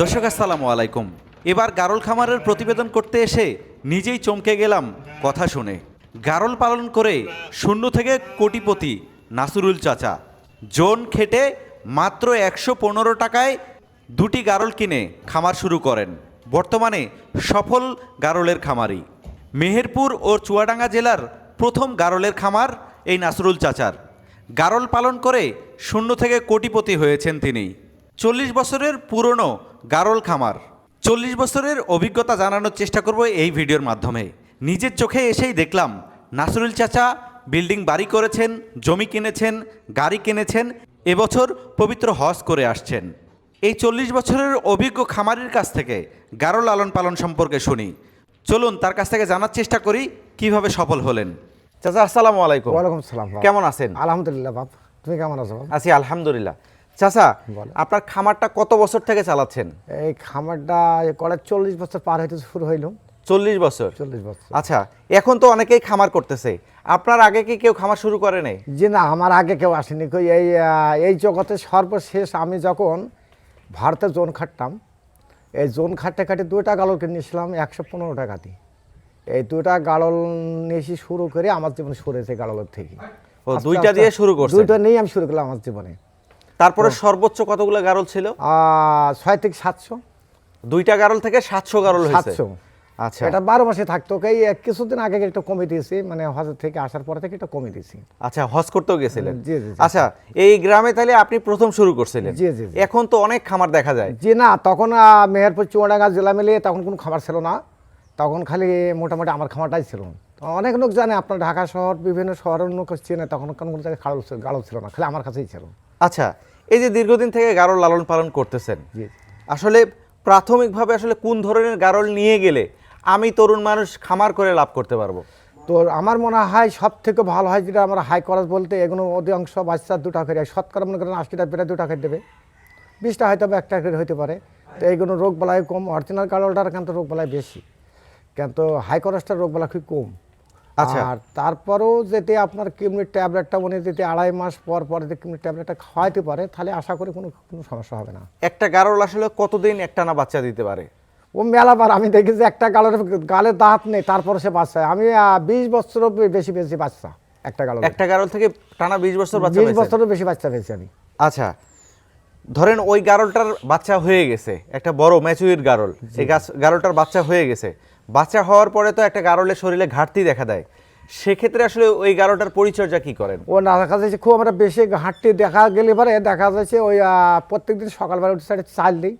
দর্শক, আসসালামু আলাইকুম। এবার গারল খামারের প্রতিবেদন করতে এসে নিজেই চমকে গেলাম কথা শুনে। গারল পালন করে শূন্য থেকে কোটিপতি নাসুরুল চাচা। জোন খেটে মাত্র একশো পনেরো টাকায় দুটি গারল কিনে খামার শুরু করেন। বর্তমানে সফল গারলের খামারি। মেহেরপুর ও চুয়াডাঙ্গা জেলার প্রথম গারলের খামার এই নাসরুল চাচার। গারল পালন করে শূন্য থেকে কোটিপতি হয়েছেন তিনি। চল্লিশ বছরের পুরনো গারল খামার। চল্লিশ বছরের অভিজ্ঞতা জানানোর চেষ্টা করব এই ভিডিওর মাধ্যমে। নিজের চোখে এসেই দেখলাম নাসরুল চাচা বিল্ডিং বাড়ি করেছেন জমি কিনেছেন গাড়ি কিনেছেন এবছর পবিত্র হজ করে আসছেন। এই চল্লিশ বছরের অভিজ্ঞ খামারির কাছ থেকে গারো লালন পালন সম্পর্কে শুনি। চলুন তার কাছ থেকে জানার চেষ্টা করি কীভাবে সফল হলেন। চাচা আসসালামু আলাইকুম। ওয়ালাইকুম সালাম কেমন আছেন? আলহামদুলিল্লাহ বাপ তুমি কেমন আছো আছি আলহামদুলিল্লাহ। চাচা বলো। আপনার খামারটা কত বছর থেকে চালাচ্ছেন? এই খামারটা করে চল্লিশ বছর পার হইতে শুরু হইল। চল্লিশ বছর? চল্লিশ বছর। আচ্ছা এখন তো অনেকেই খামার করতেছে। আপনার আগে কি কেউ খামার শুরু করে নাই? যে না আমার আগে কেউ আসেনি। এই এই জগতে সর্বশেষ আমি যখন ভারতে জোন খাটতাম এই জোন খাটতে খাটে দুইটা গালল কিনে নিয়েছিলাম একশো পনেরো টাকা দিয়ে। এই দুইটা গাড়ল নিয়েছি শুরু করে আমার জীবন হয়েছে গাড়লের থেকে। দুইটা দিয়ে শুরু করছেন? দুইটা নিয়েই আমি শুরু করলাম আমার জীবনে। তারপরে সর্বোচ্চ কতগুলো গারল ছিল? ছয় থেকে সাতশো। দুইটা গারল থেকে সাতশো গারল সাতশো। আচ্ছা। এটা বারো মাসে থাকতো এই কিছুদিন আগে একটু কমে দিয়েছি মানে হজ থেকে আসার পরে থেকে একটু কমে দিয়েছি। আচ্ছা হজ করতেও গেছিলেন? জি, জি, জি। আচ্ছা এই গ্রামে তাহলে আপনি প্রথম শুরু করছিলেন? জি, জি, জি। এখন তো অনেক খামার দেখা যায়। যে না তখন মেহেরপুর চুয়াডাঙ্গা জেলা মিলিয়ে তখন কোনো খাবার ছিল না। তখন খালি মোটামুটি আমার খামারটাই ছিল। তো অনেক লোক জানে আপনার ঢাকা শহর বিভিন্ন শহরের লোক চেনে তখন কোনো জায়গায় গাড়ল ছিল না খালি আমার কাছেই ছিল। আচ্ছা এই যে দীর্ঘদিন থেকে গারল লালন পালন করতেছেন আসলে প্রাথমিকভাবে আসলে কোন ধরনের গারল নিয়ে গেলে আমি তরুণ মানুষ খামার করে লাভ করতে পারব? তো আমার মনে হয় সব থেকে ভালো হয় যেটা আমরা হাই খরচ বলতে এগুলো অধিকাংশ বাচ্চা দু টাকা করে শতকরা মনে করেন আশিটা প্রায় দু টাকা করে বিশটা হয়তো একটা করে হইতে পারে। তো এইগুলো রোগ বালাই কম অরিজিনাল কালোটার কিন্তু রোগ বালাই বেশি। কিন্তু হাই খরচটার রোগ বালা খুব কম। আর তারপরেও যদি আপনার কিডনির ট্যাবলেটটা উনি যদি আড়াই মাস পর পর যদি কিডনির ট্যাবলেটটা খাওয়াইতে পারে তাহলে আশা করি কোনো কোনো সমস্যা হবে না। একটা গারল আসলে কতদিন একটানা বাচ্চা দিতে পারে? ও মেলাবার আমি দেখেছি একটা গালের গালে দাঁত নেই তারপরে সে বাচ্চা। আমি বিশ বছর বেশি বেশি বাচ্চা একটা গাল একটা গারল থেকে টানা বিশ বছর বাচ্চা বিশ? বছরও বেশি বাচ্চা পেয়েছি আমি। আচ্ছা ধরেন ওই গারলটার বাচ্চা হয়ে গেছে একটা বড় ম্যাচুইর গারল এই গাছ গারলটার বাচ্চা হয়ে গেছে। বাচ্চা হওয়ার পরে তো একটা গারলের শরীরে ঘাটতি দেখা দেয়। সেক্ষেত্রে আসলে ওই গারোটার পরিচর্যা কি করেন? ও না, দেখা যাচ্ছে খুব আমরা বেশি ঘাটতি দেখা গেলে পরে দেখা যাচ্ছে ওই প্রত্যেক দিন সকালবেলা উঠে সাইডে চাল দিই।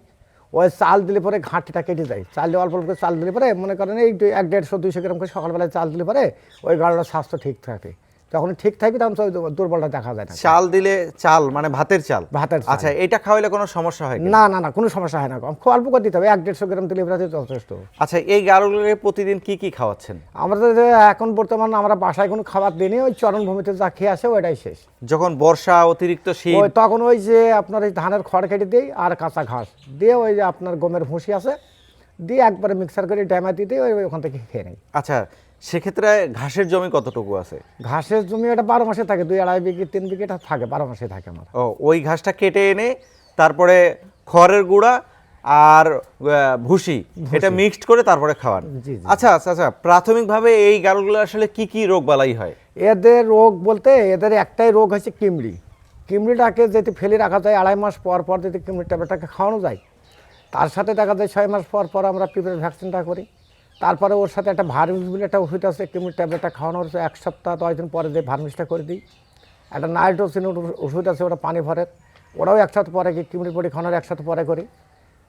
ওই চাল দিলে পরে ঘাঁটিটা কেটে যায়। চাল দিয়ে অল্প অল্প করে চাল দিলে পরে মনে করেন এই এক দেড়শো, দুইশো গ্রাম করে সকালবেলায় চাল দিলে পরে ওই গারোটার স্বাস্থ্য ঠিক থাকে। যখন ঠিক থাকবে তখন দুর্বলটা দেখা যায় না। চাল দিলে চাল মানে ভাতের চাল? ভাতের। আচ্ছা এটা খাওয়াইলে কোনো সমস্যা হয় না না না কোনো সমস্যা হয় না। খুব অল্প করে দিতে হবে এক দেড়শো গ্রাম দিলে এবারে যথেষ্ট। আচ্ছা এই গারলকে প্রতিদিন কি কি খাওয়াচ্ছেন? আমাদের এখন বর্তমান আমরা বাসায় কোনো খাবার দিইনি ওই চরণভূমিতে যা খেয়ে আসে ওইটাই শেষ। যখন বর্ষা অতিরিক্ত শীত? ওই তখন ওই যে আপনার ওই ধানের খড় কেটে দিই আর কাঁচা ঘাস। দিয়ে ওই যে আপনার গমের ভুসি আছে দিয়ে একবারে মিক্সার করে ড্যামা দিয়ে দিই ওই ওই ওখান থেকে খেয়ে নেই। আচ্ছা সেক্ষেত্রে ঘাসের জমি কতটুকু আছে? ঘাসের জমি এটা বারো মাসে থাকে দুই আড়াই বিঘে তিন বিঘে এটা থাকে বারো মাসে থাকে আমার। ও ওই ঘাসটা কেটে এনে তারপরে খড়ের গুঁড়া আর ভুসি এটা মিক্সড করে তারপরে খাওয়ান। আচ্ছা আচ্ছা আচ্ছা প্রাথমিকভাবে এই গালগুলো আসলে কি কি রোগ বালাই হয়? এদের রোগ বলতে এদের একটাই রোগ হচ্ছে কিমড়ি। কিমড়িটাকে যদি ফেলে রাখা যায় আড়াই মাস পর পর যদি কিমড়ি ট্যাবলেটটাকে খাওয়ানো যায় তার সাথে দেখা যায় ছয় মাস পর পর আমরা পিঁপড়ের ভ্যাকসিনটা করি। তারপরে ওর সাথে একটা ভার্মিস বলে একটা ওষুধ আছে কিমড়ি ট্যাবলেটটা খাওয়ানোর হচ্ছে এক সপ্তাহ দশ দিন পরে দিয়ে ভার্মিসটা করে দিই। একটা নাইট্রোসিন ওষুধ আছে ওটা পানি ভরে ওরাও একসাথে পরে কি কিমড়ি পরি খাওয়ানোর একসাথে পরে করি।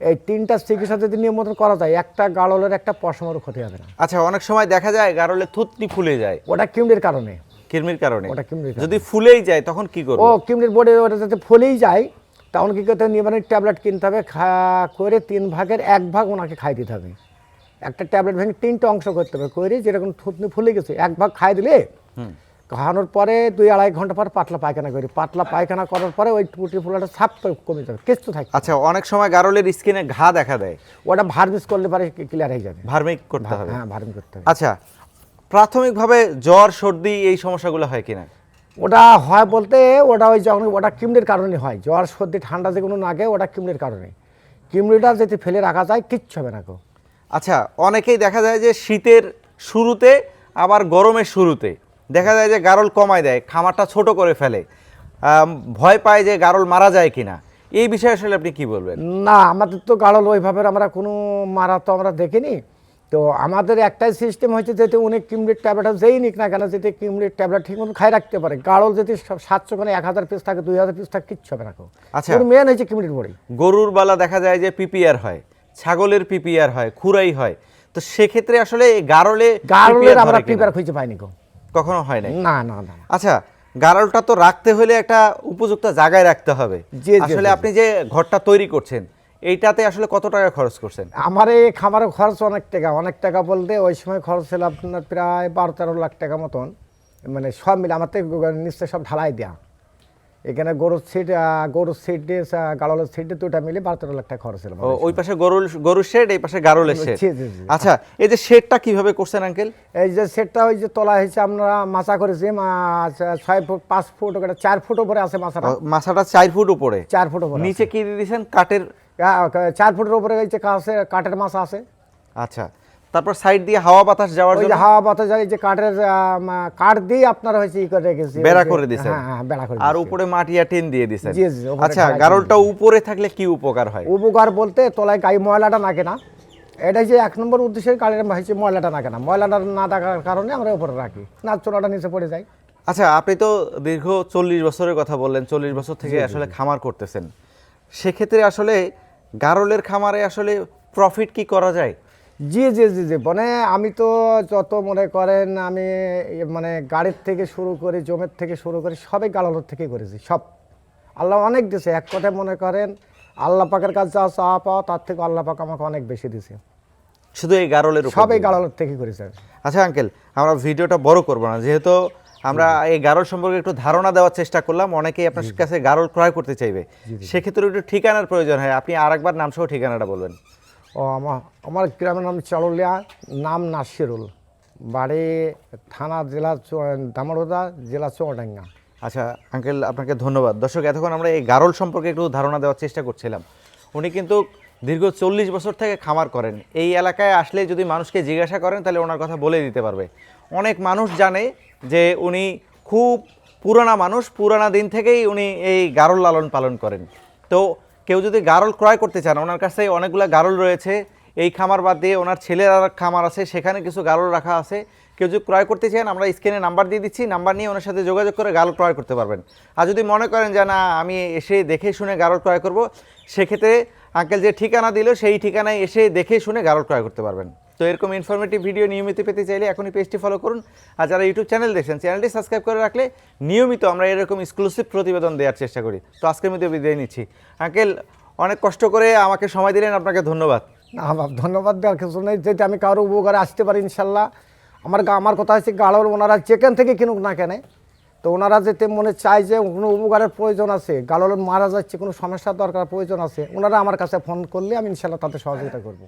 এই তিনটা চিকিৎসা যদি নিয়মিত করা যায় একটা গাড়লের একটা পশমেরও ক্ষতি হবে না। আচ্ছা অনেক সময় দেখা যায় গারলে থুতনি ফুলে যায়। ওটা কিমড়ির কারণে। কৃমির কারণে? ওটা কৃমির কারণে। যদি ফুলেই যায় তখন কি করব? ও কিমনির বোর্ডে ওটা যাতে ফুলেই যায় তখন কি করতে হবে? নিবারণের ট্যাবলেট কিনতে হবে খা করে তিন ভাগের এক ভাগ ওনাকে খাই দিতে হবে। একটা ট্যাবলেট ভেঙে তিনটা অংশ করতে হবে। করে যেরকম থুতনি ফুলে গেছে এক ভাগ খাই দিলে খাওয়ানোর পরে দুই আড়াই ঘণ্টা পর পাতলা পায়খানা করি। পাতলা পায়খানা করার পরে ওই টুটি ফুলাটা সাপ কমে যাবে কিচ্ছু থাকে। আচ্ছা অনেক সময় গারলের স্কিনে ঘা দেখা দেয়। ওটা ভার্মিস করলে পরে ক্লিয়ার হয়ে যাবে। ভার্মিক করতে হবে। হ্যাঁ ভার্মিক করতে হবে। আচ্ছা প্রাথমিকভাবে জ্বর সর্দি এই সমস্যাগুলো হয় কিনা? ওটা হয় বলতে ওটা ওই যখন ওটা কিমড়ির কারণে হয়। জ্বর সর্দি ঠান্ডা যে কোনো নাগে ওটা কিমড়ির কারণে। কিমড়িটা যদি ফেলে রাখা যায় কিচ্ছু হবে না গো। আচ্ছা অনেকেই দেখা যায় যে শীতের শুরুতে আবার গরমের শুরুতে। দেখা যায় যে গারল কমায় দেয় খামারটা ছোট করে ফেলে। ভয় পায় যে গারল মারা যায় কিনা। এই বিষয়ে আসলে আপনি কি বলবেন? না আমাদের তো গাড়ল ওইভাবে আমরা কোনো মারা তো আমরা দেখিনি। তো আমাদের একটাই সিস্টেম হচ্ছে যেতে উনি কিমড়ির ট্যাবলেট যেই নিক না কেন যদি কিমড়ির ট্যাবলেট ঠিক মতো খাই রাখতে পারে। গাড়ল যদি সব সাতশো মানে এক হাজার পিস থাকে দুই হাজার পিস থাকে কিচ্ছু হবে না আচ্ছা। মেন হচ্ছে কিমড়ির বড়ি। গরুর বালা দেখা যায় যে পিপিআর হয়। ছাগলের পিপিআর হয় খুরাই হয়। তো সেক্ষেত্রে আসলে গারলে গাড়লের আমরা? প্রিপেয়ার খুঁজে পাইনি গো। কখনো হয় নাই? না না না না। আচ্ছা গারলটা তো রাখতে হলে একটা উপযুক্ত জায়গায় রাখতে হবে। আসলে আপনি যে ঘরটা তৈরি করছেন এইটাতে আসলে কত টাকা খরচ করছেন? আমার এই খামারের খরচ অনেক টাকা। অনেক টাকা বলতে ওই সময় খরচ ছিল আপনার প্রায় বারো তেরো লাখ টাকা মতন। মানে সব মিলে আমার থেকে নিশ্চয় সব ঢালাই দেওয়া এখানে গরুর সিট গরুর সিট গাড়লের সিট দুটা মিলে বারো তেরো লাখ টাকা খরচ ছিল ওই পাশে গরুর গরুর শেড এই পাশে শেড জি, জি। আচ্ছা এই যে শেডটা কীভাবে করছেন আঙ্কেল এই যে সেটটা ওই যে তলা হয়েছে আমরা মাছা করেছি মা- ছ- ছয় ফুট পাঁচ ফুট ওখানে চার ফুট উপরে আছে মাছাটা মাছাটা চার ফুট উপরে? চার ফুট উপরে নিচে কি দিয়ে দিয়েছেন? কাঠের? চার ফুটের উপরে যে কাছে কাঠের মাছ আছে। আচ্ছা তারপর সাইড দিয়ে হাওয়া বাতাস যাওয়ার জন্য? হাওয়া বাতাস যায় যে কাঠের কাঠ দিয়ে আপনার হয়েছে ই করে রেখেছি। বেড়া করে দিছেন। হ্যাঁ হ্যাঁ বেড়া করে আর। উপরে মাটিয়া টিন দিয়ে দিছেন? জি, জি, আচ্ছা গারলটা উপরে থাকলে কি উপকার হয়? উপকার বলতে তলায় গায়ে ময়লাটা না। এটা যে এক নম্বর উদ্দেশ্যে গাড়ির হয়েছে ময়লাটা না। ময়লাটা না থাকার কারণে আমরা উপরে রাখি। না চোলাটা নিচে পড়ে যায়। আচ্ছা আপনি তো দীর্ঘ চল্লিশ বছরের কথা বললেন চল্লিশ বছর থেকে আসলে খামার করতেছেন। সেক্ষেত্রে আসলে গারলের খামারে আসলে প্রফিট কি করা যায়? জি জি জি জি মানে আমি তো যত মনে করেন আমি মানে গাড়ির থেকে শুরু করে জমের থেকে শুরু করে সবই গালালোর থেকে করেছি সব। আল্লাহ অনেক দিছে এক কথায় মনে করেন আল্লাহ পাকের কাছে যা চাওয়া পাওয়া তার থেকে আল্লাহ পাক আমাকে অনেক বেশি দিছে। শুধু এই গারলের উপর সবই? গালালোর থেকে করেছে। আচ্ছা আঙ্কেল আমরা ভিডিওটা বড় করব না যেহেতু আমরা এই গারল সম্পর্কে একটু ধারণা দেওয়ার চেষ্টা করলাম অনেকেই আপনার কাছে গারল ক্রয় করতে চাইবে। সেক্ষেত্রে একটু ঠিকানার প্রয়োজন হয় আপনি আরেকবার নাম সহ ঠিকানাটা বলবেন। ও আমার আমার গ্রামের নাম চললিয়া নাম নাসিরুল। বাড়ি থানা জেলা দামোদা জেলা চুয়াডাঙ্গা আচ্ছা আঙ্কেল, আপনাকে ধন্যবাদ। দর্শক, এতক্ষণ আমরা এই গারল সম্পর্কে একটু ধারণা দেওয়ার চেষ্টা করছিলাম। উনি কিন্তু দীর্ঘ চল্লিশ বছর থেকে খামার করেন। এই এলাকায় আসলে যদি মানুষকে জিজ্ঞাসা করেন, তাহলে ওনার কথা বলে দিতে পারবে। অনেক মানুষ জানে যে উনি খুব পুরানা মানুষ। পুরানা দিন থেকেই উনি এই গারল লালন পালন করেন। তো কেউ যদি গারল ক্রয় করতে চান, ওনার কাছে অনেকগুলো গারল রয়েছে। এই খামার বাদ দিয়ে ওনার ছেলের আর খামার আছে, সেখানে কিছু গারল রাখা আছে। কেউ যদি ক্রয় করতে চান, আমরা স্ক্রিনে নাম্বার দিয়ে দিচ্ছি, নাম্বার নিয়ে ওনার সাথে যোগাযোগ করে গারল ক্রয় করতে পারবেন। আর যদি মনে করেন যে, না, আমি এসে দেখে শুনে গারল ক্রয় করব, সেক্ষেত্রে আঙ্কেল যে ঠিকানা দিল, সেই ঠিকানায় এসে দেখে শুনে গারল ক্রয় করতে পারবেন। তো এরকম ইনফরমেটিভ ভিডিও নিয়মিত পেতে চাইলে এখনই পেজটি ফলো করুন। আর যারা ইউটিউব চ্যানেল দেখছেন চ্যানেলটি সাবস্ক্রাইব করে রাখলে নিয়মিত আমরা এরকম এক্সক্লুসিভ প্রতিবেদন দেওয়ার চেষ্টা করি। তো আজকের মধ্যে বিদায় নিচ্ছি। আঙ্কেল অনেক কষ্ট করে আমাকে সময় দিলেন, আপনাকে ধন্যবাদ। না ধন্যবাদ দেওয়ার কিছু নেই। যদি আমি কারও উপকারে আসতে পারি, ইনশাল্লাহ। আমার আমার কথা হচ্ছে গাড়োর ওনারা যেখান থেকে কিনুক না কেনে, তো ওনারা যেতে মনে চায় যে কোনো উপকারের প্রয়োজন আছে। গাড়োর মারা যাচ্ছে, কোনো সমস্যার দরকার, প্রয়োজন আছে। ওনারা আমার কাছে ফোন করলে আমি ইনশাল্লাহ তাদের সহযোগিতা করব।